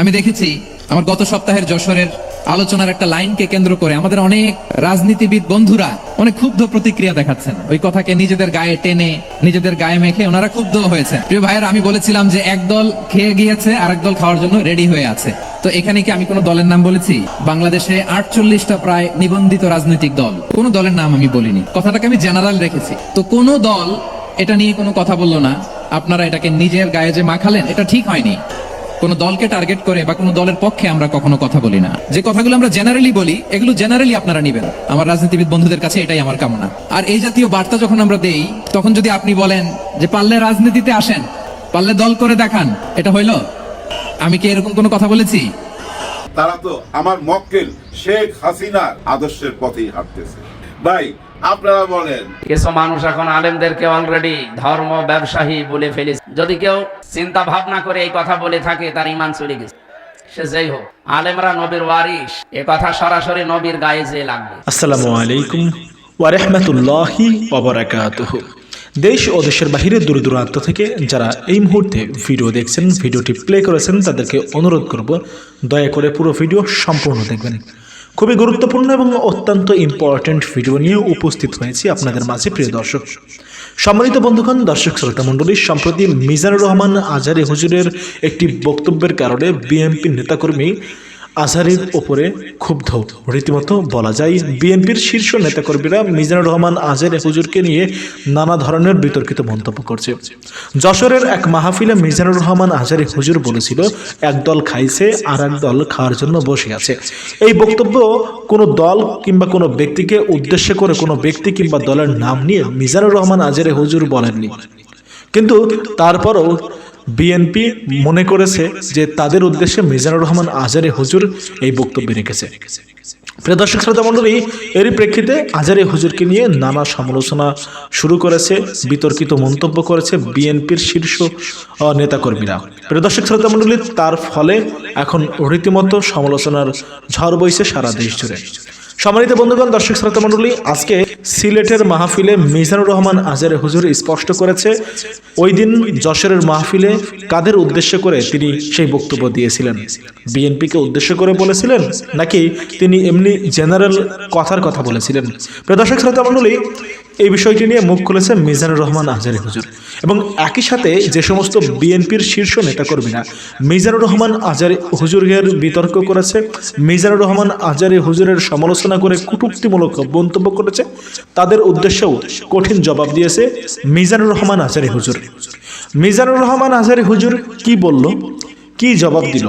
আমি দেখেছি আমার গত সপ্তাহের যশোরের আলোচনার একটা লাইনকে কেন্দ্র করে আমাদের অনেক রাজনীতিবিদ বন্ধুরা অনেক ক্ষুব্ধ প্রতিক্রিয়া দেখাচ্ছেন। ওই কথাকে নিজেদের গায়ে টেনে, নিজেদের গায়ে মেখে ওনারা ক্ষুব্ধ হয়েছে প্রিয় ভাইয়ের, আমি বলেছিলাম যে একদল খেয়ে গিয়েছে আর দল খাওয়ার জন্য রেডি হয়ে আছে। তো এখানে কি আমি কোনো দলের নাম বলেছি? বাংলাদেশে আটচল্লিশটা প্রায় নিবন্ধিত রাজনৈতিক দল। কোনো দলের নাম আমি বলিনি। কথাটাকে আমি জেনারেল রেখেছি। তো কোনো দল এটা নিয়ে কোনো কথা বলল না। আপনারা এটাকে নিজের গায়ে যে মাখালেন, এটা ঠিক হয়নি। কোন দলকে টার্গেট করে বা কোনো দলের পক্ষে আমরা কখনো কথা বলি না। যে কথাগুলো আমরা জেনারেলি বলি, এগুলো জেনারেলি আপনারা নিবেন। আমার রাজনীতিবিদ বন্ধুদের কাছে এটাই আমার কামনা। আর এই জাতীয় বার্তা যখন আমরা দেই, তখন যদি আপনি বলেন যে পারলে রাজনীতিতে আসেন, পারলে দল করে দেখান, এটা হইল? আমি কি এরকম কোনো কথা বলেছি? তারা তো আমার মক্কেল শেখ হাসিনার আদর্শের পথেই হাঁটতেছে। ভাই আপনারা বলেন। কিছু মানুষ এখন আলেমদেরকে অলরেডি ধর্ম ব্যবসায়ী বলে ফেলেছে। যদি কেউ চিন্তা ভাবনা করে এই কথা বলে থাকে তার ইমান চলে গেছে। সে যেই হোক আলেমরা নবীর ওয়ারিস এ কথা সরাসরি নবীর গায়ে যে লাগবে। আসসালামু আলাইকুম ওয়ারহমতুল্লাহি ওবরাকাতুহ দেশ ও দেশের বাহিরে দূর দূরান্ত থেকে যারা এই মুহূর্তে ভিডিও দেখছেন ভিডিওটি প্লে করেছেন তাদেরকে অনুরোধ করব দয়া করে পুরো ভিডিও সম্পূর্ণ দেখবেন। খুবই গুরুত্বপূর্ণ এবং অত্যন্ত ইম্পর্ট্যান্ট ভিডিও নিয়ে উপস্থিত হয়েছি আপনাদের মাঝে, প্রিয় দর্শক। সম্মানিত বন্ধুগণ, দর্শক শ্রোতা মণ্ডলী, সম্প্রতি মিজানুর রহমান আজারি হুজুরের একটি বক্তব্যের কারণে বিএনপি নেতাকর্মী আজহারের ওপরে ক্ষুব্ধ। রীতিমতো বলা যায়, বিএনপির শীর্ষ নেতাকর্মীরা মিজানুর রহমান আজহার হুজুরকে নিয়ে নানা ধরনের বিতর্কিত মন্তব্য করছে। যশোরের এক মাহফিলে মিজানুর রহমান আজহারি হুজুর বলেছিল, একদল খাইছে আর এক দল খাওয়ার জন্য বসে আছে। এই বক্তব্য কোনো দল কিংবা কোনো ব্যক্তিকে উদ্দেশ্য করে কোনো ব্যক্তি কিংবা দলের নাম নিয়ে মিজানুর রহমান আজহারি হুজুর বলেননি। কিন্তু তারপরও বিএনপি মনে করেছে যে তাদের উদ্দেশ্যে মিজানুর রহমান আজারে হুজুর এই বক্তব্য রেখেছে। প্রিয় দর্শক, শ্রোতা মণ্ডলী, এরই প্রেক্ষিতে আজারে হুজুরকে নিয়ে নানা সমালোচনা শুরু করেছে, বিতর্কিত মন্তব্য করেছে বিএনপির শীর্ষ নেতাকর্মীরা। প্রিয় দর্শক, শ্রোতা মণ্ডলী, তার ফলে এখন রীতিমতো সমালোচনার ঝড় বইছে সারা দেশ জুড়ে। সম্মানিত বন্ধুগণ, দর্শক শ্রোতা মণ্ডলী, আজকে সিলেটের মাহফিলে মিজানুর রহমান আজারে হুজুর স্পষ্ট করেছে, ওই দিন যশোরের মাহফিলে কাদের উদ্দেশ্য করে তিনি সেই বক্তব্য দিয়েছিলেন? বিএনপিকে উদ্দেশ্য করে বলেছিলেন, নাকি তিনি এমনি জেনারেল কথার কথা বলেছিলেন? দর্শক শ্রোতা এই বিষয়টি নিয়ে মুখ খুলেছে মিজানুর রহমান আজারি হুজুর। এবং একই সাথে যে সমস্ত বিএনপির শীর্ষ নেতাকর্মীরা মিজানুর রহমান আজারি হুজুরের বিতর্ক করেছে, মিজানুর রহমান আজারি হুজুরের সমালোচনা করে কটূক্তিমূলক মন্তব্য করেছে। তাদের উদ্দেশ্যেও কঠিন জবাব দিয়েছে মিজানুর রহমান আজারি হুজুর। মিজানুর রহমান আজারি হুজুর কি বলল? কি জবাব দিল?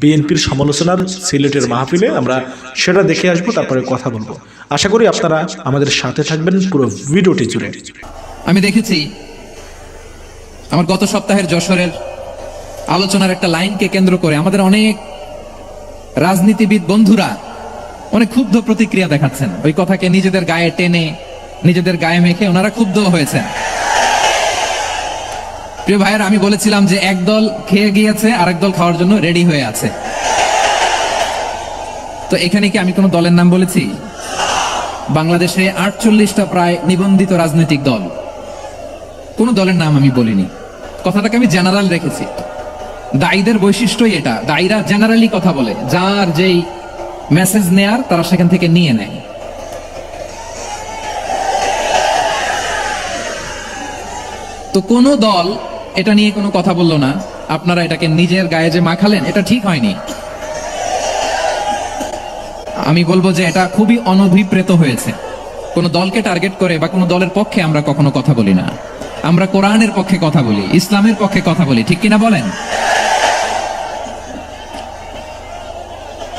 বিএনপির সমালোচনার সিলেটের মাহফিলে আমরা সেটা দেখে আসব, তারপরে কথা বলব। আশা করি আপনারা আমাদের সাথে থাকবেন পুরো ভিডিওটি জুড়ে। আমি দেখেছি আমার গত সপ্তাহের যশোরের আলোচনার একটা লাইনকে কেন্দ্র করে আমাদের অনেক রাজনীতিবিদ বন্ধুরা অনেক ক্ষুব্ধ প্রতিক্রিয়া দেখাচ্ছেন। ওই কথাকে নিজেদের গায়ে টেনে, নিজেদের গায়ে মেখে ওনারা ক্ষুব্ধ হয়েছেন। প্রিয় ভাইয়ের, আমি বলেছিলাম যে একদল খেয়ে গিয়েছে আর দল খাওয়ার জন্য রেডি হয়ে আছে। তো এখানে কি আমি কোনো দলের নাম বলেছি? বাংলাদেশে আটচল্লিশটা প্রায় নিবন্ধিত রাজনৈতিক দল। কোনো দলের নাম আমি বলিনি। কথাটাকে আমি জেনারেল রেখেছি। দায়ীদের বৈশিষ্ট্যই এটা। দায়ীরা জেনারেলি কথা বলে। যার যেই মেসেজ নেয়ার তারা সেখান থেকে নিয়ে নেয়। তো কোনো দল এটা নিয়ে কোনো কথা বলল না। আপনারা এটাকে নিজের গায়ে যে মাখালেন, এটা ঠিক হয়নি। আমি বলব যে এটা খুবই অনভিপ্রেত হয়েছে। কোন দলকে টার্গেট করে বা কোনো দলের পক্ষে আমরা কখনো কথা বলি না। আমরা কোরআনের পক্ষে কথা বলি, ইসলামের পক্ষে কথা বলি, ঠিক কিনা বলেন?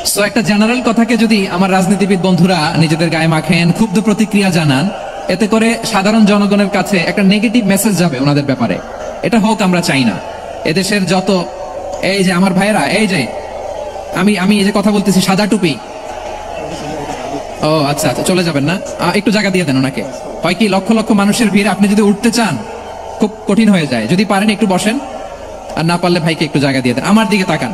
সো একটা জেনারেল কথাকে যদি আমার রাজনীতিবিদ বন্ধুরা নিজেদের গায়ে মাখেন, ক্ষুব্ধ প্রতিক্রিয়া জানান, এতে করে সাধারণ জনগণের কাছে একটা নেগেটিভ মেসেজ যাবে ওনাদের ব্যাপারে। এটা হোক, আমরা চাই না। এদেশের যত, এই যে আমার ভাইয়েরা, এই যে, আমি আমি এই যে কথা বলতেছি, সাদা টুপি। ও আচ্ছা আচ্ছা চলে যাবেন না? একটু জায়গা দিয়ে দেন ওনাকে। হয় কি, লক্ষ লক্ষ মানুষের ভিড়, আপনি যদি উঠতে চান, খুব কঠিন হয়ে যায়। যদি পারেন, একটু বসেন। আর না পারলে ভাইকে একটু জায়গা দিয়ে দেন। আমার দিকে তাকান।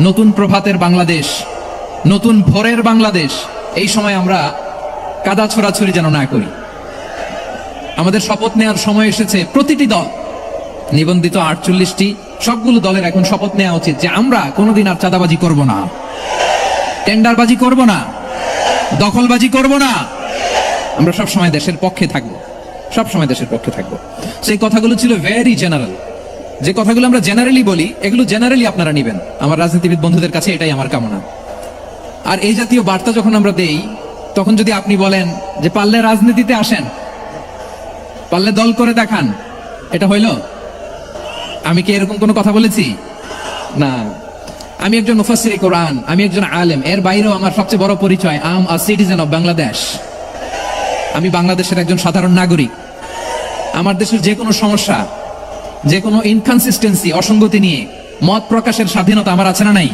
নতুন প্রভাতের বাংলাদেশ, নতুন ভোরের বাংলাদেশ। এই সময় আমরা কাদা ছোড়াছুরি যেন না করি। আমাদের শপথ নেওয়ার সময় এসেছে প্রতিটি দল। নিবন্ধিত আটচল্লিশটি, সবগুলো দলের এখন শপথ নেওয়া উচিত যে আমরা কোনোদিন আর চাঁদাবাজি করব না। টেন্ডারবাজি করব না। দখলবাজি করব না। আমরা সব সময় দেশের পক্ষে থাকব। সব সময় দেশের পক্ষে থাকব। সেই কথাগুলো ছিল ভেরি জেনারেল যে কথাগুলো আমরা জেনারেলি বলি, এগুলো জেনারেলি আপনারা নেবেন। আমার রাজনীতিবিদ বন্ধুদের কাছে এটাই আমার কামনা। আর এই জাতীয় বার্তা যখন আমরা দেই, তখন যদি আপনি বলেন যে পারলে রাজনীতিতে আসেন, পারলে দল করে দেখান, এটা হইল? আমি কি এরকম কোনো কথা বলেছি? না। আমি একজন মুফাসির কোরআন, আমি একজন আলেম, এর বাইরেও আমার সবচেয়ে বড় পরিচয় I'm a citizen of Bangladesh আমি বাংলাদেশের একজন সাধারণ নাগরিক। আমার দেশের যে কোনো সমস্যা যে কোনো ইনকনসিস্টেন্সি অসঙ্গতি নিয়ে মত প্রকাশের স্বাধীনতা আমার আছে না নাই?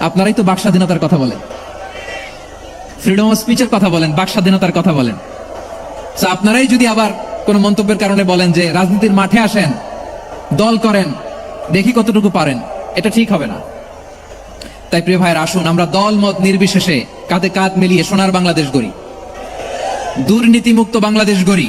আপনারাই তো বাক স্বাধীনতার কথা বলেন। ফ্রিডম অফ স্পিচের কথা বলেন বাক স্বাধীনতার কথা বলেন। আপনারাই যদি আবার কোন মন্তব্যের কারণে বলেন যে রাজনীতির মাঠে আসেন, দল করেন, দেখি কতটুকু পারেন, এটা ঠিক হবে না। তাই প্রিয় ভাইয়ের, আসুন, আমরা দল মত নির্বিশেষে কাঁধে কাঁধ মিলিয়ে সোনার বাংলাদেশ গড়ি। দুর্নীতিমুক্ত বাংলাদেশ গড়ি।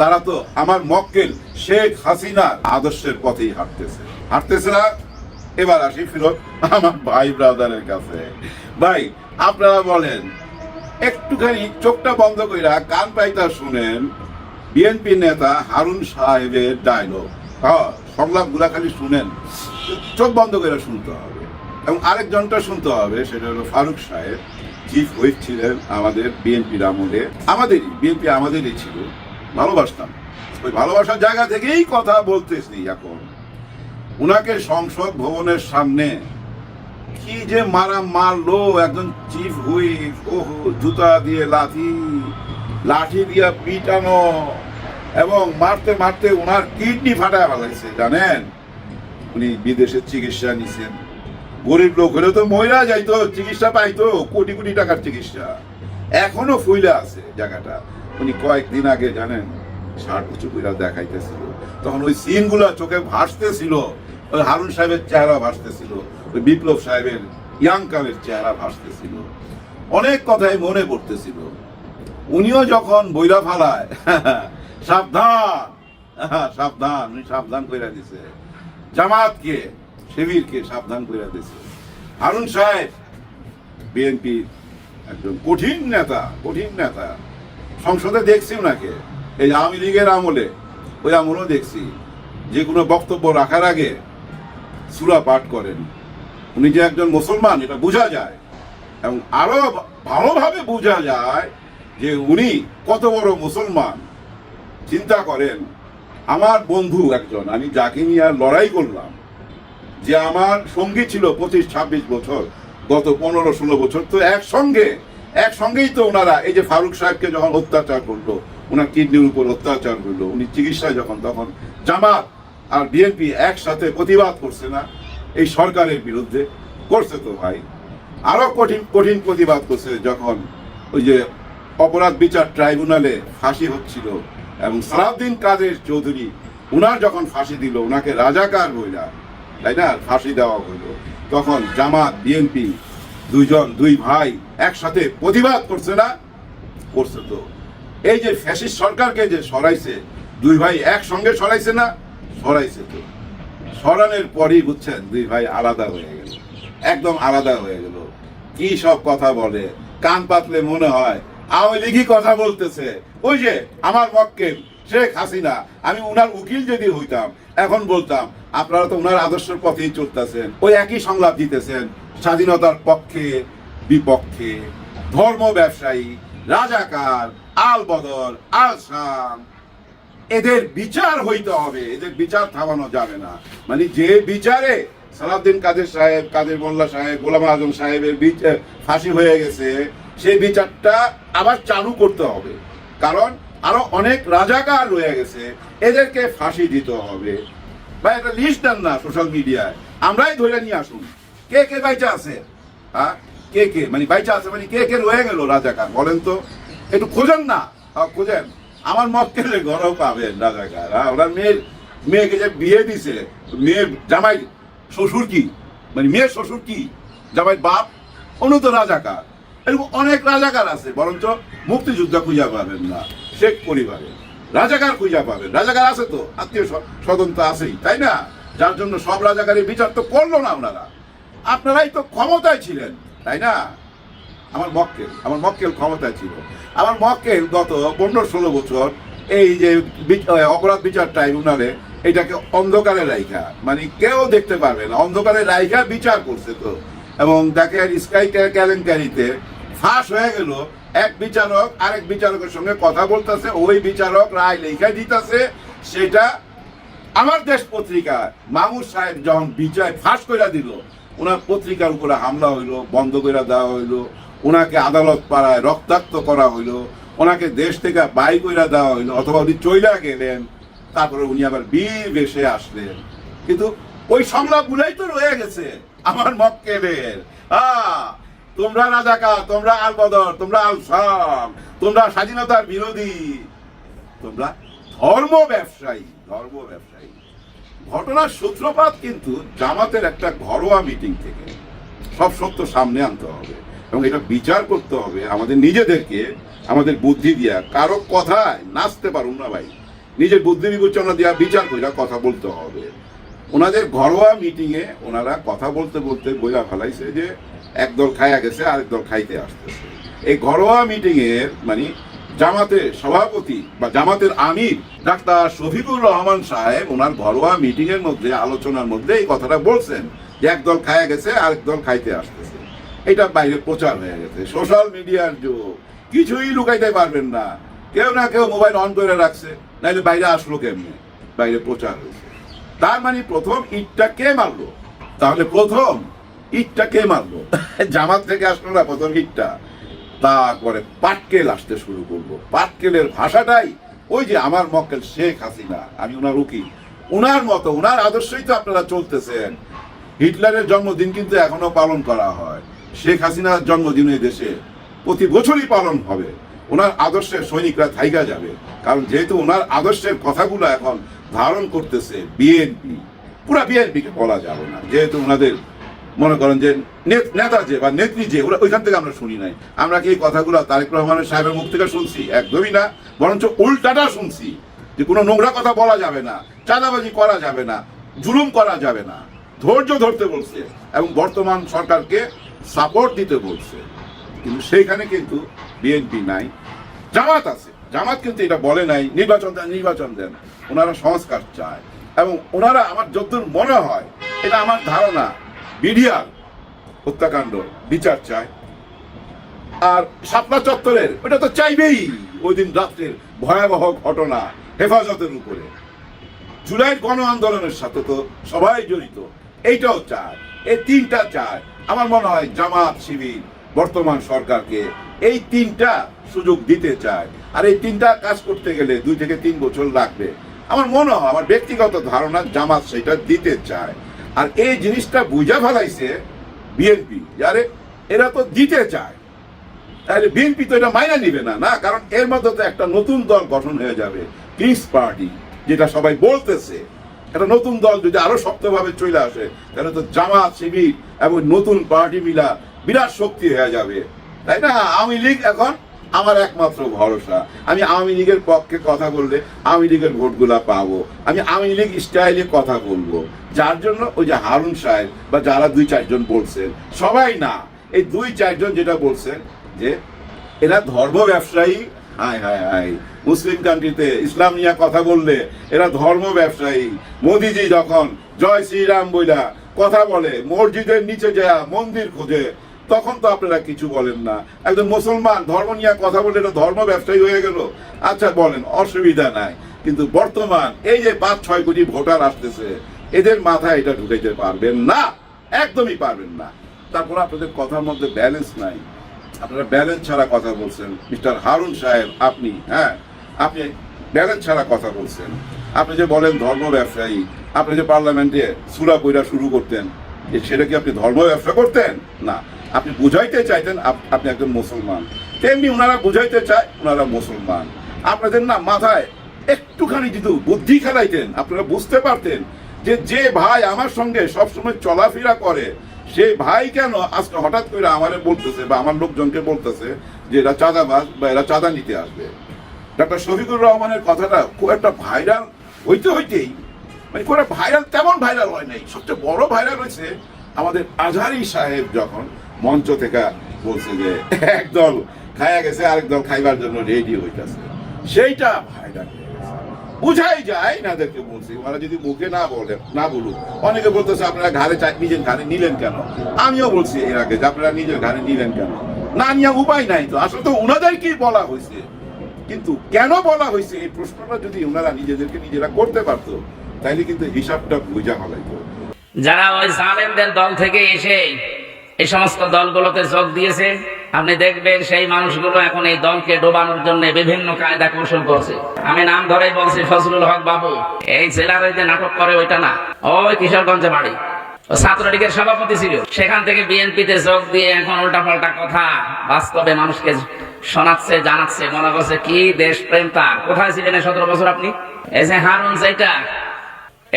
তারা তো আমার মক্কেল শেখ হাসিনার আদর্শের পথেই হাঁটতেছে। হাঁটতেছে না? এবার আসি ফিরত আমার ভাই ব্রাদারের কাছে। ভাই, আপনারা বলেন, একটুখানি চোখটা বন্ধ কইরা কান পাইতা শুনেন বিএনপি নেতা হারুন সাহেবের ডায়লগ সংলাপগুলা খালি শুনেন। চোখ বন্ধ করে শুনতে হবে। এবং আরেকজনটা শুনতে হবে, সেটা হলো ফারুক সাহেব। চিফ হুইপ ছিলেন আমাদের বিএনপির আমলে। আমাদেরই বিএনপি আমাদেরই ছিল। ভালোবাসতাম। ওই ভালোবাসার জায়গা থেকেই কথা বলতেছি এখন। উনাকে সংসদ ভবনের সামনে কি যে মারা মারলো, একজন চিফ হুইপ ওহো, জুতা দিয়ে লাঠি লাঠি দিয়ে পিটানো, এবং মারতে মারতে ওনার কিডনি ফাটায় ফেলাইছে, জানেন? উনি বিদেশে চিকিৎসা নিছেন। গরিব লোক হলে তো মহিলা যাইতো, চিকিৎসা পাইতো, কোটি কোটি টাকার চিকিৎসা। এখনও ফুইলে আছে জায়গাটা। উনি কয়েকদিন আগে জানেন, ষাট উঁচু করে দেখাইতেছিল। তখন ওই সিনগুলা চোখে ভাসতেছিল, ওই হারুন সাহেবের চেহারা ভাসতেছিল, ওই বিপ্লব সাহেবের ইয়াংকালের চেহারা ভাসতেছিল। অনেক কথাই মনে পড়তেছিল। উনিও যখন বইরা ফালায়, সাবধান সাবধান, উনি সাবধান করে দিছে। জামাতকে, শিবিরকে সাবধান করে দিছে। হারুন সাহেব, বিএনপির একজন কঠিন নেতা কঠিন নেতা। সংসদে দেখছি ওনাকে। এই আওয়ামী লীগের আমলে, ওই আমলেও দেখছি। যে কোনো বক্তব্য রাখার আগে সুরা পাঠ করেন। উনি যে একজন মুসলমান, এটা বোঝা যায়। এবং আরও ভালোভাবে বোঝা যায় যে উনি কত বড় মুসলমান। চিন্তা করেন, আমার বন্ধু একজন, আমি যাকে নিয়ে আর লড়াই করলাম, যে আমার সঙ্গী ছিল পঁচিশ ছাব্বিশ বছর, গত পনেরো ষোলো বছর তো একসঙ্গে একসঙ্গেই তো ওনারা, এই যে ফারুক সাহেবকে যখন অত্যাচার করল, ওনার কিডনির উপর অত্যাচার করল, উনি চিকিৎসায় যখন, তখন জামাত আর বিএনপি একসাথে প্রতিবাদ করছে না, এই সরকারের বিরুদ্ধে করছে তো ভাই। আরও কঠিন কঠিন প্রতিবাদ করছে যখন ওই যে অপরাধ বিচার ট্রাইব্যুনালে ফাঁসি হচ্ছিল এবং সালাউদ্দিন কাদের চৌধুরী, উনার যখন ফাঁসি দিল ওনাকে রাজাকার বইলা, তাই না? ফাঁসি দেওয়া হলো। তখন জামাত, বিএনপি, দুইজন, দুই ভাই একসাথে প্রতিবাদ করছে না? করছে তো। এই যে ফ্যাসিস্ট সরকারকে যে সরাইছে, দুই ভাই একসঙ্গে সরাইছে না? সরাইছে তো। সরানোর পরই বুঝছেন, দুই ভাই আলাদা হয়ে গেল। একদম আলাদা হয়ে গেল। কি সব কথা বলে, কান পাতলে মনে হয়, আওয়ামী লীগই কথা বলতেছে। ওই যে আমার মক্কেল, শেখ হাসিনা, আমি উনার উকিল যদি হইতাম, এখন বলতাম, আপনারা তো উনার আদর্শের পথেই চলতেছেন, ওই একই সংলাপ দিতেছেন, স্বাধীনতার পক্ষে বিপক্ষে ধর্ম ব্যবসায়ী রাজাকার আল বদর আল শাম এদের বিচার হইতে হবে এদের বিচার থামানো যাবে না। মানে যে বিচারে সালাউদ্দিন কাদের সাহেব কাদের মোল্লা সাহেব গোলাম আজম সাহেবের বিচ- আহ, ফাঁসি হয়ে গেছে সেই বিচারটা আবার চালু করতে হবে। কারণ আরও অনেক রাজাকার রয়ে গেছে এদেরকে ফাঁসি দিতে হবে। বা একটা লিস্ট দেন না সোশ্যাল মিডিয়ায় আমরাই ধরে নিয়ে আসুন। কে কে বাইচা আছে? হ্যাঁ? কে কে? মানে বাইচা আছে মানে কে কে রয়ে গেল রাজাকার? বলেন তো। একটু খোঁজেন না? হ্যাঁ, খোঁজেন। আমার মত মক্কেলে ঘরও পাবেন রাজাকার? হ্যাঁ ওনার মেয়ের মেয়েকে যে বিয়ে দিছে মেয়ের জামাই শ্বশুর কি? মানে মেয়ের শ্বশুর কি? জামাই বাপ? অনু তো রাজাকার। এরকম অনেক রাজাকার আছে বরঞ্চ মুক্তিযুদ্ধ খুঁজা পাবেন না শেখ পরিবারে। রাজাকার খুঁজা পাবেন। রাজাকার আছে তো আত্মীয় স্ব- স্বজন তো আছেই তাই না? যার জন্য সব রাজাকারের বিচার তো করল না আপনারা আপনারাই তো ক্ষমতায় ছিলেন। তাই না? আমার মক্কেল আমার মক্কেল ক্ষমতায় ছিল। আমার মক্কেল গত পনেরো ষোলো বছর এই যে অপরাধ বিচার উনারে এটাকে অন্ধকারে রাইখা। মানে কেউ দেখতে পারবে না। অন্ধকারে রাইখা বিচার করছে তো। এবং দেখেন স্কাই কেলেঙ্কারিতে ফাঁস হয়ে গেল। এক বিচারক আরেক বিচারকের সঙ্গে কথা বলতেছে, ওই বিচারক রায় লেখা দিতেছে। সেটা আমার দেশ পত্রিকা মামুর সাহেব যখন বিচার ফাঁস করে দিল ওনার পত্রিকার উপরে হামলা হইল, বন্ধ করে দেওয়া হইল, ওনাকে আদালত পাড়ায় রক্তাক্ত করা হইল, ওনাকে দেশ থেকে বাই করে দেওয়া হইল, অথবা উনি চইলা গেলেন, তারপরে উনি আবার বীর বেশে আসলেন। কিন্তু ওই সংলাপগুলাই তো রয়ে গেছে, আমার মক্কেলের। আহ, তোমরা রাজাকা তোমরা আল বদর তোমরা আল সাম তোমরা স্বাধীনতার বিরোধী, তোমরা ধর্ম ব্যবসায়ী ধর্ম ব্যবসায়ী। ঘটনার সূত্রপাত কিন্তু জামাতের একটা ঘরোয়া মিটিং থেকে। সব সত্য সামনে আনতে হবে এবং এটা বিচার করতে হবে। আমাদের নিজেদেরকে, আমাদের বুদ্ধি দিয়া। কারও কথায় নাচতে পারুন না ভাই। নিজের বুদ্ধি বিবেচনা দিয়া বিচার করে কথা বলতে হবে। ওনাদের ঘরোয়া মিটিংয়ে ওনারা কথা বলতে বলতে বোঝা ফেলাইছে যে, একদল খাইয়া গেছে আরেক দল খাইতে আসতেছে। এই ঘরোয়া মিটিং এর মানে জামাতের সভাপতি বা জামাতের আমির ডাক্তার শফিকুর রহমান সাহেব ওনার ঘরোয়া মিটিং এর মধ্যে আলোচনার মধ্যে এই কথাটা বলছেন যে একদল খাইয়া গেছে আরেক দল খাইতে আসতেছে। এটা বাইরে প্রচার হয়ে গেছে। সোশ্যাল মিডিয়ার যুগ। কিছুই লুকাইতে পারবেন না। কেউ না কেউ মোবাইল অন করে রাখছে। নাইলে বাইরে আসলো কেমনে? বাইরে প্রচার হয়েছে। তার মানে প্রথম ইটটা কে মারলো? তাহলে প্রথম ইটটা কে মারলো? জামাত থেকে আসলো না প্রথম ইটটা? তারপরে পাটকেল আসতে শুরু করল। পাটকেলের ভাষাটাই ওই যে আমার মক্কেল শেখ হাসিনা, আমি ওনার উকিল। ওনার মতো ওনার আদর্শই তো আপনারা চলতেছেন। হিটলারের জন্মদিন কিন্তু এখনও পালন করা হয়। শেখ হাসিনার জন্মদিন এই দেশে প্রতি বছরই পালন হবে। ওনার আদর্শের সৈনিকরা থাইকা যাবে। কারণ যেহেতু ওনার আদর্শের কথাগুলো এখন ধারণ করতেছে বিএনপি, পুরা বিএনপিকে বলা যাবে না। যেহেতু ওনাদের মনে করেন যে নেতা যে বা নেত্রী যে ওরা ওইখান থেকে আমরা শুনি নাই। আমরা কি এই কথাগুলো তারেক রহমানের সাহেবের মুখ থেকে শুনছি? একদমই না। বরঞ্চ উল্টাটা শুনছি যে কোনো নোংরা কথা বলা যাবে না, চাঁদাবাজি করা যাবে না, জুলুম করা যাবে না। ধৈর্য ধরতে বলছে এবং বর্তমান সরকারকে সাপোর্ট দিতে বলছে। কিন্তু সেইখানে কিন্তু বিএনপি নাই। জামাত আছে। জামাত কিন্তু এটা বলে নাই, নির্বাচন দেন নির্বাচন দেন। ওনারা সংস্কার চায়। এবং ওনারা আমার যতদূর মনে হয়, এটা আমার ধারণা বিডিআর হত্যাকাণ্ড, বিচার চায়। আর শাপলা চত্বরের, ওটা তো চাইবেই। ওই দিন রাত্রের ভয়াবহ ঘটনা হেফাজতের উপরে। জুলাই গণ আন্দোলনের সাথে তো সবাই জড়িত। এইটাও চায় এই তিনটা চায় আমার মনে হয় জামাত শিবির বর্তমান সরকারকে এই তিনটা সুযোগ দিতে চায়। আর এই তিনটা কাজ করতে গেলে দুই থেকে তিন বছর লাগবে। আমার মনে হয়, আমার ব্যক্তিগত ধারণা জামাত সেটা দিতে চায়। আর এই জিনিসটা বুঝা ফেলাইছে বিএনপি। যারে এরা তো দিতে চায়। তাহলে বিএনপি তো এটা মাইনা নিবে না না? কারণ এর মধ্যে তো একটা নতুন দল গঠন হয়ে যাবে পিস পার্টি যেটা সবাই বলতেছে। একটা নতুন দল যদি আরও শক্তভাবে চলে আসে, তাহলে তো জামাত, শিবির এবং নতুন পার্টি মিলা বিরাট শক্তি হয়ে যাবে। তাই না? আওয়ামী লীগ এখন আমার একমাত্র ভরসা। আমি আওয়ামী লীগের পক্ষে কথা বললে আওয়ামী লীগের ভোটগুলা পাবো। আমি আওয়ামী লীগ স্টাইলে কথা বলব। যার জন্য ওই যে হারুন সাহেব বা যারা দুই চারজন বলছেন, সবাই না। এই দুই চারজন যেটা বলছেন যে এরা ধর্ম ব্যবসায়ী। হায় হায় হায়। মুসলিম কান্ট্রিতে ইসলাম নিয়ে কথা বললে এরা ধর্ম ব্যবসায়ী। মোদিজি যখন জয় শ্রীরাম বইলা কথা বলে, মসজিদের নিচে যায় মন্দির খোঁজে তখন তো আপনারা কিছু বলেন না। একজন মুসলমান, ধর্ম নিয়ে কথা বলে এটা ধর্ম ব্যবসায়ী হয়ে গেল। আচ্ছা বলেন, অসুবিধা নাই। কিন্তু বর্তমান এই যে পাঁচ, ছয় কোটি ভোটার আসতেছে, এদের মাথায় এটা ঢুকাইতে পারবেন না। একদমই পারবেন না। তারপর আপনাদের কথার মধ্যে ব্যালেন্স নাই। আপনারা ব্যালেন্স ছাড়া কথা বলছেন। মিস্টার হারুন সাহেব, আপনি হ্যাঁ আপনি ব্যালেন্স ছাড়া কথা বলছেন। আপনি যে বলেন ধর্ম ব্যবসায়ী, আপনি যে পার্লামেন্টে সুরা বইরা শুরু করতেন যে সেটা কি আপনি ধর্ম ব্যবসা করতেন? না। আপনি বুঝাইতে চাইতেন আপ- আপনি একজন মুসলমান। তেমনি ওনারা বুঝাইতে চায় ওনারা মুসলমান। আপনাদের না মাথায় একটুখানি যদি বুদ্ধি খেলাইতেন, আপনারা বুঝতে পারতেন যে যে ভাই আমার সঙ্গে সবসময় চলাফেরা করে সেই ভাই কেন আজকে হঠাৎ করে আমারে বলতেছে বা আমার লোকজনকে বলতেছে যে এরা চাঁদা চাঁদাবাজ বা এরা চাঁদা নিতে আসবে? ডাক্তার শফিকুর রহমানের কথাটা খুব একটা ভাইরাল হইতে হইতেই মানে কোনো ভাইরাল তেমন ভাইরাল হয় নাই। সবচেয়ে বড় ভাইরাল হয়েছে আমাদের আজহারি সাহেব যখন মঞ্চ থেকে বলছে যে একদল খায়া গেছে, আরেক দল খাইবার জন্য রেডি হইতেছে। সেইটা ভাইরাল বুঝাই যায় নাদেরকে বলছি, ওরা যদি মুখে না বলে, না বলুক, অনেকে বলতেছে, আপনারা ঘাড়ে নিজের ঘাড়ে নিলেন কেন? আমিও বলছি এর আগে যে, আপনারা নিজের ঘাড়ে নিলেন কেন? না নিয়ে উপায় নাই তো। আসলে তো ওনাদেরকেই বলা হয়েছে। কিন্তু কেন বলা হয়েছে এই প্রশ্নটা যদি ওনারা নিজেদেরকে নিজেরা করতে পারতো তাইলে কিন্তু হিসাবটা বুঝা হলাইতো যারা ওই সালেমদের দল থেকে এসে এই সমস্ত দলগুলোতে যোগ দিয়েছে, আপনি দেখবেন সেই মানুষগুলো এখন এই দলকে ডোবানোর জন্য বিভিন্ন কায়দা কৌশল করছে। আমি নাম ধরেই বলছি, ফজলুল হক বাবু, এই জেলার যে নাটক করে ওইটা না, ওই কিশোরগঞ্জে বাড়ি। ছাত্রলীগের সভাপতি ছিল। সেখান থেকে বিএনপিতে যোগ দিয়ে এখন উল্টা পাল্টা কথা বাস্তবে মানুষকে শোনাচ্ছে, জানাচ্ছে, মনে করছে, কি দেশপ্রেম তার। কোথায় ছিলেন সতেরো বছর আপনি? এই যে হারুন যেটা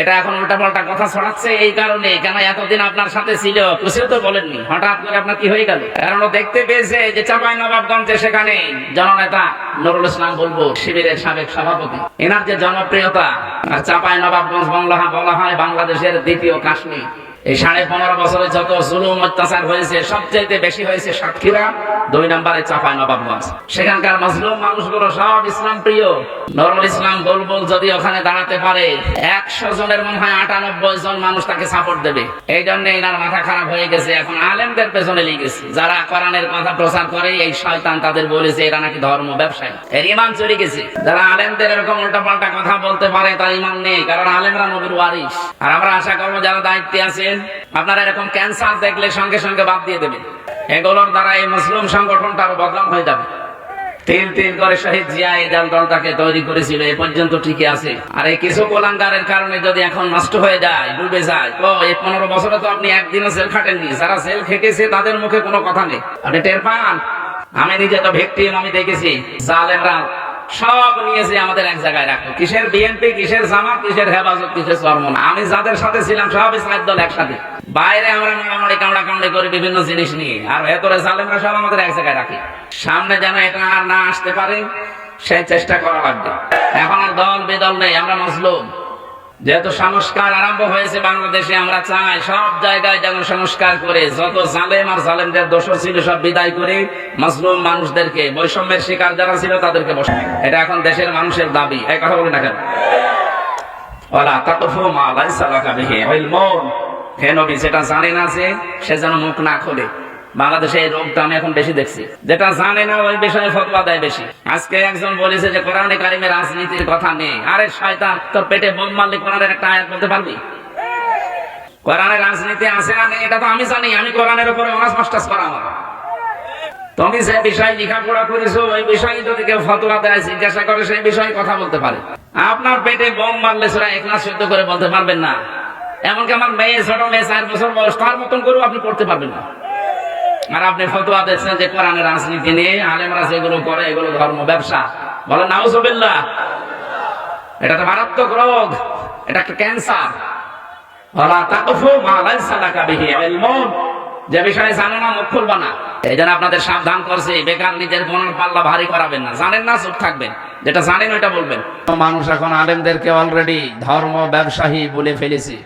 এটা এখন উল্টা পাল্টা কথা ছড়াচ্ছে এই কারণে কেন এতদিন আপনার সাথে ছিল? কুশিও তো বলেননি। হঠাৎ করে আপনার কি হয়ে গেল? কারণ দেখতে পেয়েছে যে চাপাই নবাবগঞ্জে সেখানে জননেতা নরুল ইসলাম বলব শিবিরের সাবেক সভাপতি। এনার যে জনপ্রিয়তা চাপাই নবাবগঞ্জ বাংলা বলা হয় বাংলাদেশের দ্বিতীয় কাশ্মীর। এই সাড়ে পনেরো বছরে যত জুলুম, অত্যাচার হয়েছে সবচেয়ে বেশি হয়েছে সাতক্ষীরা, দুই নম্বরে চাপাই নবাবগঞ্জ সেখানকার মজলুম মানুষগুলো সব ইসলাম প্রিয়। নরুল ইসলাম বলবল যদি ওখানে দাঁড়াতে পারে, একশো জনের মনে হয় আটানব্বই জন মানুষ তাকে সাপোর্ট দেবে। এই জন্য এনার মাথা খারাপ হয়ে গেছে। এখন আলেমদের পেছনে লেগেছে যারা কোরআনের কথা প্রচার করে, এই শয়তান তাদের বলেছে, এরা নাকি ধর্ম ব্যবসায়ী। এর ইমান চলে গেছে। যারা আলেমদের এরকম উল্টা পাল্টা কথা বলতে পারে, তার ইমান নেই, কারণ আলেমরা নবীর ওয়ারিস আর আমরা আশা করব যারা দায়িত্বে আপনারা এরকম ক্যান্সার দেখলে সঙ্গে সঙ্গে বাদ দিয়ে দেবেন। এগুলোর দ্বারা এই মুসলিম সংগঠনটা আরও বদনাম হয়ে যাবে। তিল তিল করে শহীদ জিয়া এই দল দলটাকে তৈরি করেছিল, এ পর্যন্ত ঠিকই আছে। আর এই কিছু কোলাঙ্গারের কারণে যদি এখন নষ্ট হয়ে যায়, ডুবে যায়, তো এই পনেরো বছরে তো আপনি একদিনও জেল খাটেননি। যারা জেল খেটেছে, তাদের মুখে কোনো কথা নেই। আপনি টের পান? আমি নিজে তো ভিক্টিম, আমি দেখেছি। জালেমরা সব নিয়েছে আমাদের এক জায়গায় রাখো কিসের বিএনপি কিসের জামাত, কিসের হেফাজত, কিসের চরমন আমি যাদের সাথে ছিলাম, সব ইসলাম দল একসাথে। বাইরে আমরা মারামারি কামড়া কামড়ি করে বিভিন্ন জিনিস নিয়ে। আর ভেতরে জালেমরা সব আমাদের এক জায়গায় রাখি। সামনে যেন এটা আর না আসতে পারে, সেই চেষ্টা করা লাগবে। এখন আর দল বেদল নেই, আমরা মজলুম। যেহেতু সংস্কার আরম্ভ হয়েছে বাংলাদেশে, আমরা চাই সব জায়গায় যেন সংস্কার করে, যত জালেম আর জালেমদের দোষর ছিল সব বিদায় করে মাসলুম মানুষদেরকে, বৈষম্যের শিকার যারা ছিল তাদেরকে বসে এটা এখন দেশের মানুষের দাবি। এই কথা বলি না কেন? ওলা তাকফু মা লাইসা লাকা বিহি ইলমুন। হে নবী যেটা জানে না যে সে যেন মুখ না খোলে। বাংলাদেশে এই রোগটা আমি এখন বেশি দেখছি। যেটা জানে না, ওই বিষয়ে ফতোয়া দেয় বেশি। আজকে একজন বলেছে যে, কোরআনে কারিমে রাজনীতির কথা নেই। আরে, শয়তান, তোর পেটে বোম মারলে কোরআনের একটা আয়াত বলতে পারবি? কোরআনের রাজনীতি আছে না নেই, এটা তো আমি জানি। আমি কোরআনের উপরে অনার্স, মাস্টার্স করা আমার তুমি যে বিষয় লেখাপড়া করেছ, ওই বিষয়ে যদি কেউ ফতোয়া দেয়, জিজ্ঞাসা করে, সেই বিষয়ে কথা বলতে পারে। আপনার পেটে বোম মারলে সেটা এক লাখ সহ্য করে বলতে পারবেন না। এমনকি আমার মেয়ে ছোট, মেয়ে চার বছর বয়স, তার মতন করেও আপনি পড়তে পারবেন না। আর আপনি ফতোয়া দিচ্ছেন যে কোরআনের রাজনীতি নিয়ে আলেমরা যেগুলো করে, এগুলো ধর্ম ব্যবসা। বলেন, নাউজুবিল্লাহ। এটা তো মারাত্মক রোগ। এটা একটা ক্যান্সার। যে বিষয়ে জানো না, মুখ খুলবা না। এই জন্য আপনাদের সাবধান করছে, বেকার নিজের পাল্লা ভারী করাবেন না। জানেন না, চুপ থাকবেন। যেটা জানেন, ওইটা বলবেন। মানুষ এখন আলেমদেরকে অলরেডি ধর্ম ব্যবসায়ী বলে ফেলেছে।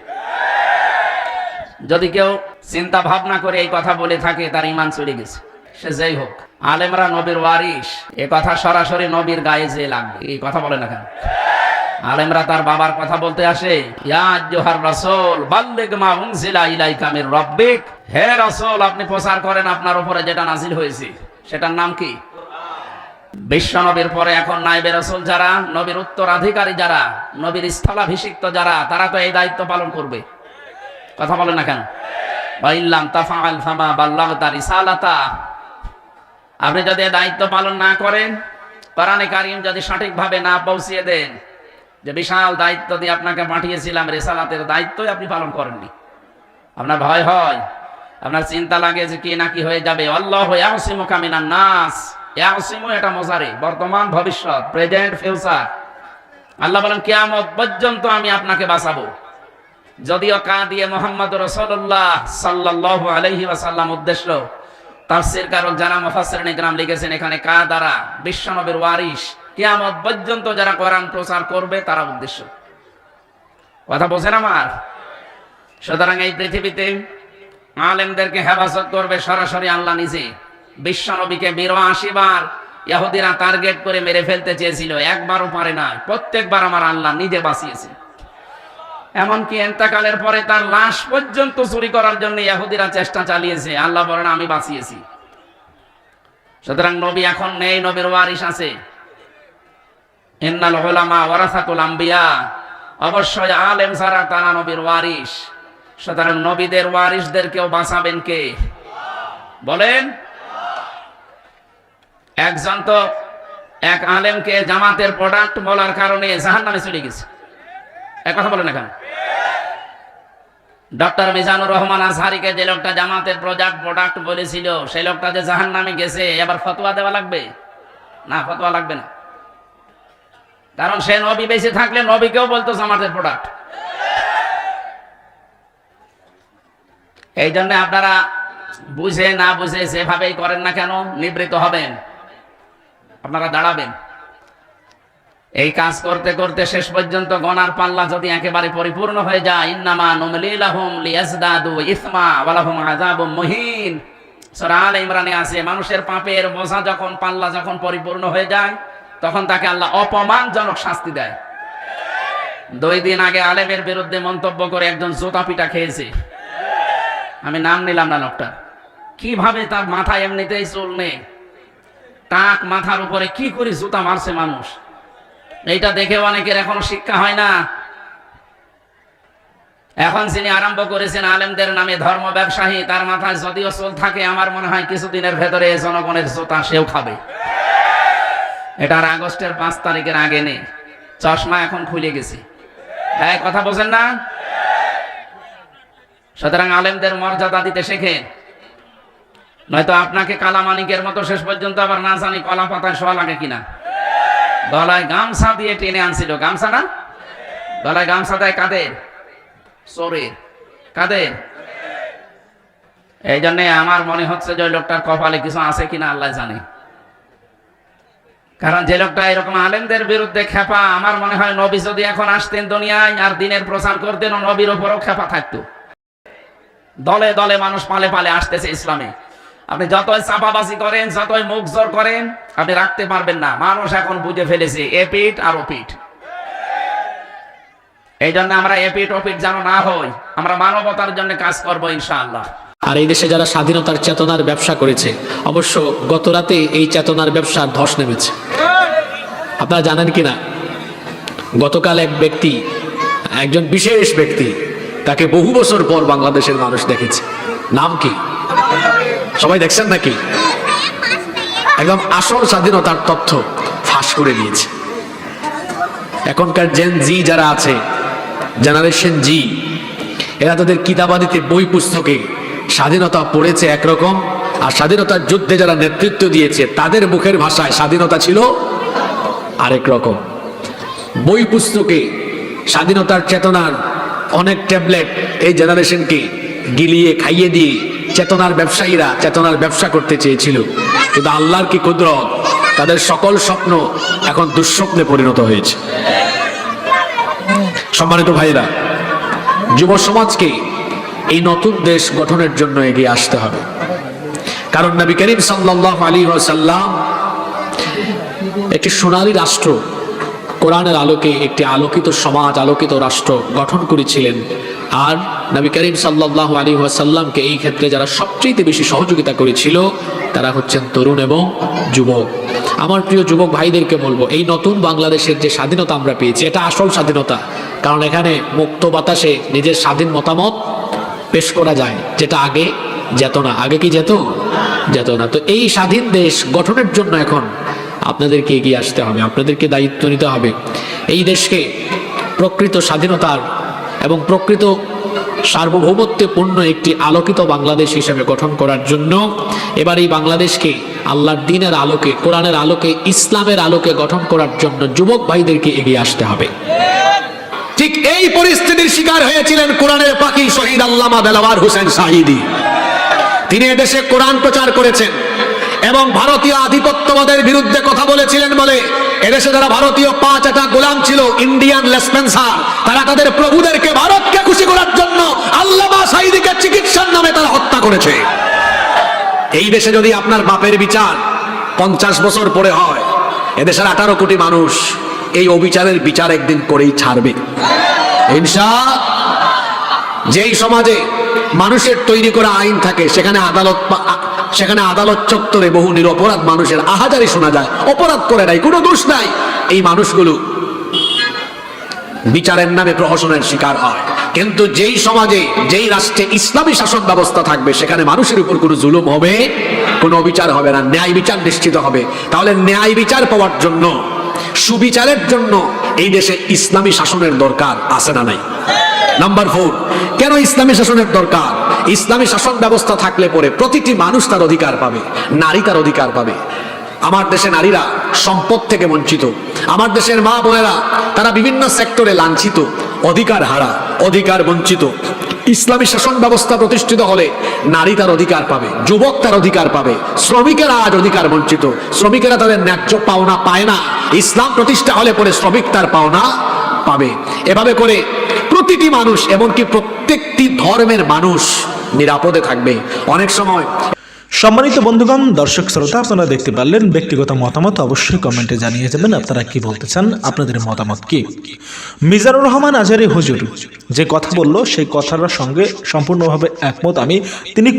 যদি কেউ চিন্তা ভাবনা করে এই কথা বলে থাকে, তার ইমান চলে গেছে। সে যেই হোক, আলেমরা নবীর ওয়ারিস এ কথা সরাসরি নবীর গায়ে যে লাগবে। এই কথা বলে না কেন? আলেমরা তার বাবার কথা বলতে আসে, ইয়া আইয়ুহার রাসূল মা রাব্বিক। হে রাসূল, আপনি প্রচার করেন আপনার উপরে যেটা নাজিল হয়েছে। সেটার নাম কি? বিশ্ব নবীর পরে এখন নাইবে রাসূল যারা, নবীর উত্তরাধিকারী যারা, নবীর স্থলাভিষিক্ত যারা, তারা তো এই দায়িত্ব পালন করবে। কথা বলে না কেন? আপনি যদি দায়িত্ব পালন না করেন, কোরআনে কারিম যদি সঠিকভাবে না পৌঁছিয়ে দেন, যে বিশাল দায়িত্ব দিয়ে আপনাকে পাঠিয়েছিলাম, রেসালাতের দায়িত্বই আপনি পালন করেননি। আপনার ভয় হয়, আপনার চিন্তা লাগে যে কি না কি হয়ে যাবে। আল্লাহ ইয়াসিমু কামিনান নাস। ইয়াসিমু এটা মজারে, বর্তমান, ভবিষ্যৎ, প্রেজেন্ট, ফিউচার। আল্লাহ বলেন, কিয়ামত পর্যন্ত আমি আপনাকে বাঁচাবো। যদিও কা দিয়ে মোহাম্মদ রসল্লাহ সাল্লাহ আলহি ওয়াসাল্লাম উদ্দেশ্য তাফসির কারক যারা মুফাসসিরিন ইকরাম লিখেছেন এখানে, কা দ্বারা বিশ্বনবীর কিয়ামত পর্যন্ত যারা কোরআন প্রচার করবে তারা উদ্দেশ্য। কথা বোঝেন আমার? সুতরাং এই পৃথিবীতে আলেমদেরকে হেফাজত করবে সরাসরি আল্লাহ নিজে। বিশ্বনবীকে বিরাশি বার ইহুদিরা টার্গেট করে মেরে ফেলতে চেয়েছিল, একবারও পারে না প্রত্যেকবার আমার আল্লাহ নিজে বাঁচিয়েছে। এমনকি এন্তাকালের পরে তার লাশ পর্যন্ত চুরি করার জন্য ইহুদিরা চেষ্টা চালিয়েছে। আল্লাহ বলেন, আমি বাঁচিয়েছি। সুতরাং নবী এখন নেই, নবীর ওয়ারিস আছে। অবশ্যই আলেম ছাড়া তারা নবীর ওয়ারিস সুতরাং নবীদের ওয়ারিসদেরকেও বাঁচাবেন কে? বলেন। একজন তো এক আলেমকে জামাতের প্রোডাক্ট বলার কারণে জাহান্নামে চলে গেছে। এক কথা বলেন এখন। ডক্টর মিজানুর রহমান আজহারিকে যে লোকটা জামাতের প্রোডাক্ট প্রোডাক্ট বলেছিল, সেই লোকটা যে জাহান নামে গেছে, এবার ফতোয়া দেওয়া লাগবে? না, ফতোয়া লাগবে না। কারণ সে নবী বেশি থাকলে নবীকেও বলতো জামাতের প্রোডাক্ট। এই জন্য আপনারা বুঝে না বুঝে সেভাবেই করেন না কেন, নিবৃত হবেন। আপনারা দাঁড়াবেন। এই কাজ করতে করতে শেষ পর্যন্ত গনার পাল্লা যদি একেবারে পরিপূর্ণ হয়ে যায়, ইন্নামা নুমলিলাহুম লিয়াজদাদু ইসমা ওয়ালাহুম আযাবুম মুহিন। সূরা আলে ইমরানে আছে, মানুষের পাপের বোঝা যখন, পাল্লা যখন পরিপূর্ণ হয়ে যায়, তখন তাকে আল্লাহ অপমানজনক শাস্তি দেয়। দুই দিন আগে আলেমের বিরুদ্ধে মন্তব্য করে একজন জুতা পিটা খেয়েছে। আমি নাম নিলাম না লোকটা কীভাবে তার মাথায় এমনিতেই চুল নেই? টাক মাথার উপরে কি করে জুতা মারছে মানুষ? এইটা দেখে অনেকের এখনও শিক্ষা হয় না। এখন যিনি আরম্ভ করেছেন আলেমদের নামে ধর্ম ব্যবসায়ী, তার মাথায় যদিও চুল থাকে, আমার মনে হয় কিছুদিনের ভেতরে জনগণের জোতা সেও খাবে। এটার আগস্টের পাঁচ তারিখের আগে নেই। চশমা এখন খুলে গেছে। হ্যাঁ কথা বোঝেন না? সুতরাং আলেমদের মর্যাদা দিতে শেখেন নয়তো আপনাকে কালামানিকের মতো শেষ পর্যন্ত আবার না জানি কলা পাতায় শোয়া লাগে কিনা। গলায় গামছা দিয়ে টেনে আনছিল। গামছা না গলায় গামছা দেয় কাদের? চোরের। কাদের? এই জন্য আমার মনে হচ্ছে যে ওই লোকটার কপালে কিছু আছে কিনা আল্লাহ জানে। কারণ যে লোকটা এরকম আলেমদের বিরুদ্ধে খেপা, আমার মনে হয় নবী যদি এখন আসতেন দুনিয়ায় আর দিনের প্রচার করতেন, নবীর উপরও খেপা থাকতো। দলে দলে মানুষ পালে পালে আসতেছে ইসলামে। আপনি যতই চাপাবাজি করেন, যতই মুখ জোর করেন, আপনি রাখতে পারবেন না। মানুষ এখন বুঝে ফেলেছে, এ পিঠ আর ও পিঠ। এই জন্য আমরা এ পিঠ, ও পিঠ যেন না হই, আমরা মানবতার জন্য কাজ করব ইনশাআল্লাহ। আর এই দেশে যারা স্বাধীনতার চেতনার ব্যবসা করেছে, অবশ্য গত রাতে এই চেতনার ব্যবসা ধস নেমেছে। আপনারা জানেন কি না গতকাল এক ব্যক্তি, একজন বিশেষ ব্যক্তি, তাকে বহু বছর পর বাংলাদেশের মানুষ দেখেছে। নাম কি? সবাই দেখছেন নাকি? একদম আসল স্বাধীনতার তথ্য ফাঁস করে দিয়েছে। এখনকার জেন জি যারা আছে জেনারেশন জি এরা তাদের কিতাবাদিতে বই পুস্তকে স্বাধীনতা পড়েছে একরকম, আর স্বাধীনতার যুদ্ধে যারা নেতৃত্ব দিয়েছে, তাদের মুখের ভাষায় স্বাধীনতা ছিল আরেক রকম। বই পুস্তকে স্বাধীনতার চেতনার অনেক ট্যাবলেট এই জেনারেশনকে গিলিয়ে, খাইয়ে দিয়ে চেতনার ব্যবসায়ীরা চেতনার ব্যবসা করতে চেয়েছিল। কিন্তু আল্লাহর কি কুদরত? তাদের সকল স্বপ্ন এখন দুঃস্বপ্নে পরিণত হয়েছে। সম্মানিত ভাইরা যুব সমাজকে এই নতুন দেশ গঠনের জন্য এগিয়ে আসতে হবে। কারণ নবী করিম সাল্লাল্লাহু আলাইহি ওয়াসাল্লাম একটি সোনালী রাষ্ট্র, কোরআনের আলোকে একটি আলোকিত সমাজ, আলোকিত রাষ্ট্র গঠন করেছিলেন। আর নবী করিম সাল্লাল্লাহু আলী ওয়াসাল্লামকে এই ক্ষেত্রে যারা সবচেয়ে বেশি সহযোগিতা করেছিল, তারা হচ্ছেন তরুণ এবং যুবক। আমার প্রিয় যুবক ভাইদেরকে বলব, এই নতুন বাংলাদেশের যে স্বাধীনতা আমরা পেয়েছি, এটা আসল স্বাধীনতা। কারণ এখানে মুক্ত বাতাসে নিজের স্বাধীন মতামত পেশ করা যায়, যেটা আগে যেত না। আগে কি যেত? যেত না। তো এই স্বাধীন দেশ গঠনের জন্য এখন আপনাদেরকে এগিয়ে আসতে হবে, আপনাদেরকে দায়িত্ব নিতে হবে। এই দেশকে প্রকৃত স্বাধীনতার এবং প্রকৃত সার্বভৌমত্বপূর্ণ একটি আলোকিত বাংলাদেশ হিসেবে গঠন করার জন্য এবার এই বাংলাদেশকে আল্লাহর দিনের আলোকে, কোরআনের আলোকে, ইসলামের আলোকে গঠন করার জন্য যুবক ভাইদেরকে এগিয়ে আসতে হবে। ঠিক এই পরিস্থিতির শিকার হয়েছিলেন কোরআনের পাখি শহীদ আল্লামা দেলাওয়ার হোসেন শাহিদি তিনি এদেশে কোরআন প্রচার করেছেন এবং ভারতীয় আধিপত্যবাদের বিরুদ্ধে কথা বলেছিলেন বলে এদেশে যারা ভারতীয় পাঁচ একটা গোলাম ছিল ইন্ডিয়ান লেসপেন্সার, তারা তাদের প্রভুদেরকে ভারতকে খুশি করার জন্য আল্লামা সাইদিকে চিকিৎসার নামে তারা হত্যা করেছে। এই দেশে যদি আপনার বাপের বিচার পঞ্চাশ বছর পরে হয়, এদেশের আঠারো কোটি মানুষ এই অবিচারের বিচার একদিন করেই ছাড়বে। ইনশা, যেই সমাজে মানুষের তৈরি করা আইন থাকে, সেখানে আদালত সেখানে আদালত চত্বরে বহু নিরপরাধ মানুষের আহাজারি শোনা যায়, অপরাধ করে নাই কোনো দোষ নাই। এই মানুষগুলো বিচারের নামে প্রহসনের শিকার হয়। কিন্তু যেই সমাজে, যেই রাষ্ট্রে ইসলামী শাসন ব্যবস্থা থাকবে, সেখানে মানুষের উপর কোনো জুলুম হবে, কোনো অবিচার হবে না, ন্যায় বিচার নিশ্চিত হবে। তাহলে ন্যায় বিচার পাওয়ার জন্য, সুবিচারের জন্য এই দেশে ইসলামী শাসনের দরকার আছে না নাই? নাম্বার ফোর কেন ইসলামী শাসনের দরকার? ইসলামী শাসন ব্যবস্থা থাকলে পরে প্রতিটি মানুষ তার অধিকার পাবে, নারী তার অধিকার পাবে। আমার দেশে নারীরা সম্পদ থেকে বঞ্চিত। আমার দেশের মা বোনেরা, তারা বিভিন্ন সেক্টরে লাঞ্ছিত, অধিকার হারা, অধিকার বঞ্চিত। ইসলামী শাসন ব্যবস্থা প্রতিষ্ঠিত হলে নারী তার অধিকার পাবে, যুবক তার অধিকার পাবে, শ্রমিকেরা আজ অধিকার বঞ্চিত। শ্রমিকেরা তাদের ন্যায্য পাওনা পায় না। ইসলাম প্রতিষ্ঠা হলে পরে শ্রমিক তার পাওনা পাবে। এভাবে করে প্রতিটি মানুষ এমনকি প্রত্যেকটি ধর্মের মানুষ নিরাপদে থাকবে। অনেক সময় সম্মানিত বন্ধুগণ, দর্শক শ্রোতা, আপনারা দেখতে পারলেন ব্যক্তিগত মতামত, অবশ্যই কমেন্টে জানিয়ে যাবেন আপনারা কি বলতে চান, আপনাদের মতামত কি। মিজানুর রহমান আজারি হুজুর যে কথা বলল, সেই কথাটার সঙ্গে সম্পূর্ণভাবে একমত আমি। তিনি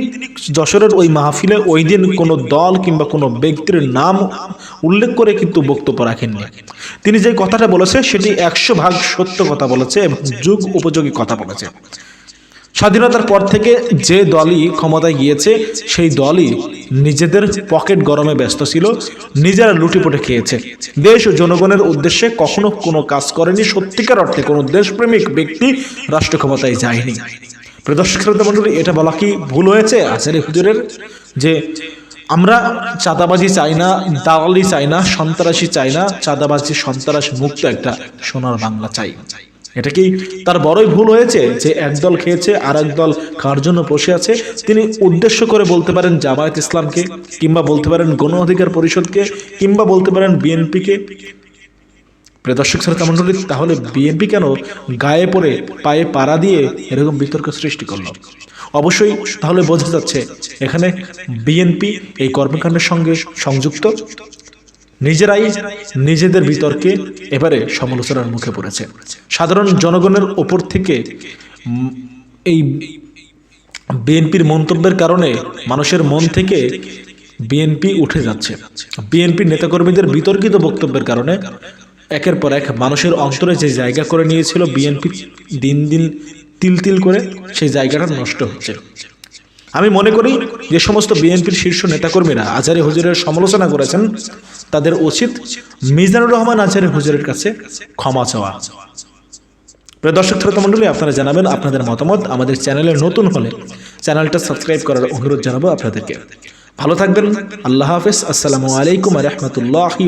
যশোরের ওই মাহফিলে ওই দিন কোনো দল কিংবা কোনো ব্যক্তির নাম উল্লেখ করে কিন্তু বক্তব্য রাখেননি। তিনি যে কথাটা বলেছে, সেটি একশো ভাগ সত্য কথা বলেছে এবং যুগ উপযোগী কথা বলেছে। স্বাধীনতার পর থেকে যে দলই ক্ষমতায় গিয়েছে, সেই দলই নিজেদের পকেট গরমে ব্যস্ত ছিল, নিজেরা লুটিপুটে খেয়েছে। দেশ ও জনগণের উদ্দেশ্যে কখনো কোনো কাজ করেনি, সত্যিকার অর্থে কোনো দেশপ্রেমিক ব্যক্তি রাষ্ট্র ক্ষমতায় যায়নি। প্রদর্শক মণ্ডলী, এটা বলা কি ভুল হয়েছে? আচার্য হুজুরের যে আমরা চাঁদাবাজি চাই না, দালালি চাই না, সন্ত্রাসী চাই না, চাঁদাবাজি, সন্ত্রাস মুক্ত একটা সোনার বাংলা চাই। এটা কি তার বড়ই ভুল হয়েছে যে একদল খেয়েছে আর একদল কার জন্য বসে আছে? তিনি উদ্দেশ্য করে বলতে পারেন জামায়াত ইসলামকে, কিংবা বলতে পারেন গণ অধিকার পরিষদকে, কিংবা বলতে পারেন বিএনপিকে। দর্শক, শ্রোতা মণ্ডলী, তাহলে বিএনপি কেন গায়ে পড়ে, পায়ে পাড়া দিয়ে এরকম বিতর্ক সৃষ্টি করল? অবশ্যই তাহলে বোঝা যাচ্ছে এখানে বিএনপি এই কর্মকাণ্ডের সঙ্গে সংযুক্ত। নিজেরাই নিজেদের বিতর্কে এবারে সমালোচনার মুখে পড়েছে। সাধারণ জনগণের ওপর থেকে এই বিএনপির মন্তব্যের কারণে মানুষের মন থেকে বিএনপি উঠে যাচ্ছে। বিএনপির নেতাকর্মীদের বিতর্কিত বক্তব্যের কারণে একের পর এক মানুষের অন্তরে যে জায়গা করে নিয়েছিল বিএনপি, দিন দিন তিল তিল করে সেই জায়গাটা নষ্ট হচ্ছে। আমি মনে করি যে সমস্ত বিএনপির শীর্ষ নেতাকর্মীরা আজারে হুজুরের সমালোচনা করেছেন, তাদের উচিত মিজানুর রহমান আজারে হুজুরের কাছে ক্ষমা চাওয়া। প্রিয় দর্শক, শ্রোতা মণ্ডলী, আপনারা জানাবেন আপনাদের মতামত। আমাদের চ্যানেলে নতুন হলে চ্যানেলটা সাবস্ক্রাইব করার অনুরোধ জানাব আপনাদেরকে। ভালো থাকবেন। আল্লাহ হাফেজ। আসসালামু আলাইকুম রহমতুল্লাহি